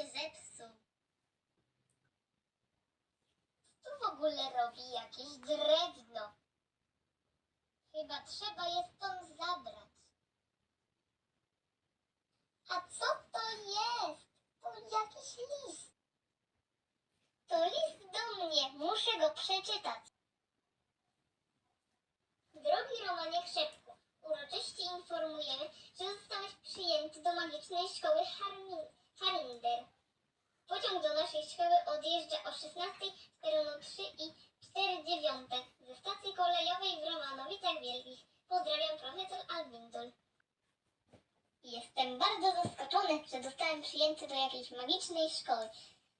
się zepsuł. Tu w ogóle robi jakieś drewno. Chyba trzeba je stąd zabrać. A co to jest? To jakiś list. To list do mnie. Muszę go przeczytać. Drogi Romanie Chrzepku, uroczyście informujemy, że zostałeś przyjęty do magicznej szkoły Harmi- Harinder. Pociąg do naszej szkoły odjeżdża o 16 z peronu 3 i 4 dziewiąte ze stacji kolejowej w Romanowicach Wielkich. Pozdrawiam profesor Alwindul. Jestem bardzo zaskoczony, że zostałem przyjęty do jakiejś magicznej szkoły.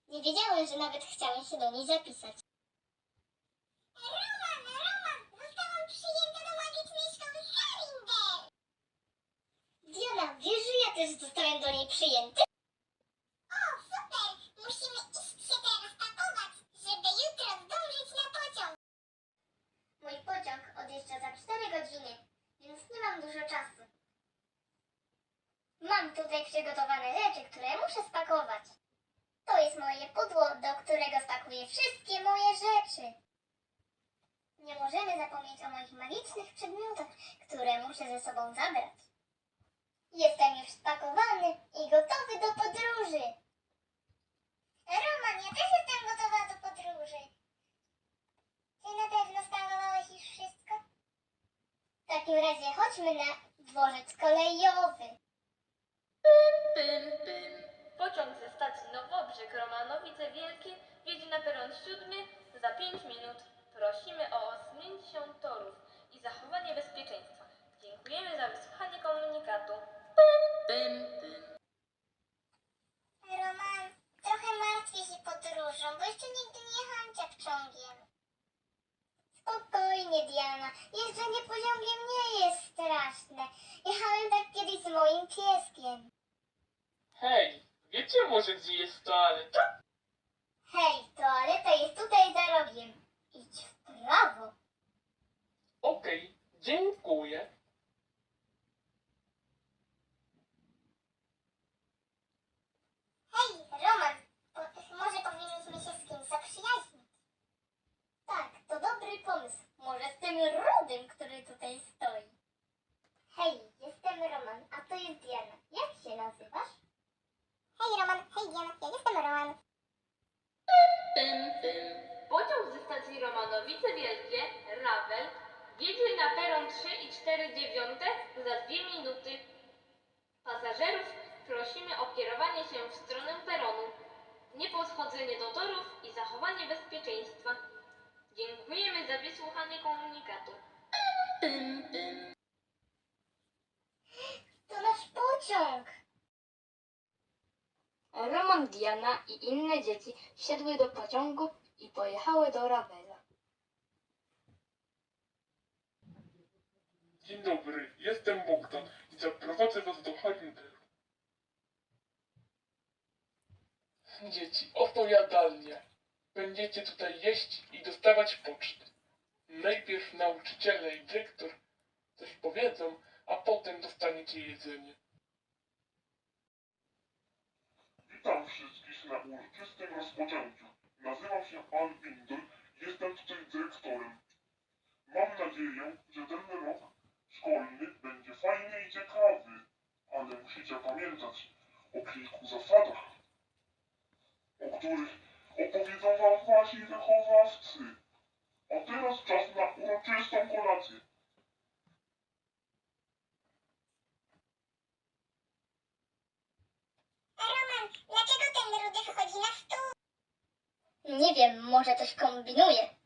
Nie wiedziałem, że nawet chciałem się do niej zapisać. Roman, Roman, zostałam przyjęta do magicznej szkoły Harinder. Diana, ja też zostałem do niej przyjęty? O, super! Musimy iść się teraz pakować, żeby jutro zdążyć na pociąg. Mój pociąg odjeżdża za 4 godziny, więc nie mam dużo czasu. Mam tutaj przygotowane rzeczy, które muszę spakować. To jest moje pudło, do którego spakuję wszystkie moje rzeczy. Nie możemy zapomnieć o moich magicznych przedmiotach, które muszę ze sobą zabrać. Jestem już spakowany i gotowy do podróży. Roman, ja też jestem gotowa do podróży. Czy na pewno spakowałeś już wszystko? W takim razie chodźmy na dworzec kolejowy. Pym, pym. Pociąg ze stacji Nowobrzeg Romanowice Wielkie wjedzie na peron siódmy za 5 minut. Prosimy o osunięcie się torów i zachowanie bezpieczeństwa. Dziękujemy za wysłuchanie komunikatu. Pym, pym. Roman, trochę martwię się podróżą, bo jeszcze nigdy nie jechałam ciapciągiem. Spokojnie, Diana. Jeżdżenie pociągiem nie jest straszne. Jechałem tak kiedyś z moim pieskiem. Hej, wiecie może gdzie jest toaleta? Hej, toaleta jest tutaj za rogiem. Idź w prawo. Okej, dziękuję. Hej, Roman, po, może powinniśmy się z kimś zaprzyjaźnić. Tak, to dobry pomysł. Może z tym rudym, który tutaj stoi. Hej, jestem Roman, a to jest Diana. Jak się nazywasz? Hej, Roman, hej, Diana, ja jestem Roman. Pym, pym. Pociąg ze stacji Romanowice Wielkie, Ravel, wjedzie na peron 3 i 4 dziewiąte za 2 minuty. Pasażerów prosimy o kierowanie się w stronę peronu, niepodchodzenie do torów i zachowanie bezpieczeństwa. Dziękujemy za wysłuchanie komunikatu. Pym, pym. To nasz pociąg. Roman, Diana i inne dzieci wsiadły do pociągu i pojechały do Ravela. Dzień dobry, jestem Bogdan i zaprowadzę was do Harinderu. Dzieci, oto jadalnia. Będziecie tutaj jeść i dostawać pocztę. Najpierw nauczyciele i dyrektor coś powiedzą, a potem dostaniecie jedzenie. Witam wszystkich na uroczystym rozpoczęciu. Nazywam się Al Windel i jestem tutaj dyrektorem. Mam nadzieję, że ten rok szkolny będzie fajny i ciekawy, ale musicie pamiętać o kilku zasadach, o których opowiedzą wam wasi wychowawcy. A teraz czas na uroczystą kolację. Roman, dlaczego ten rudy wchodzi na stół? Nie wiem, może coś kombinuje.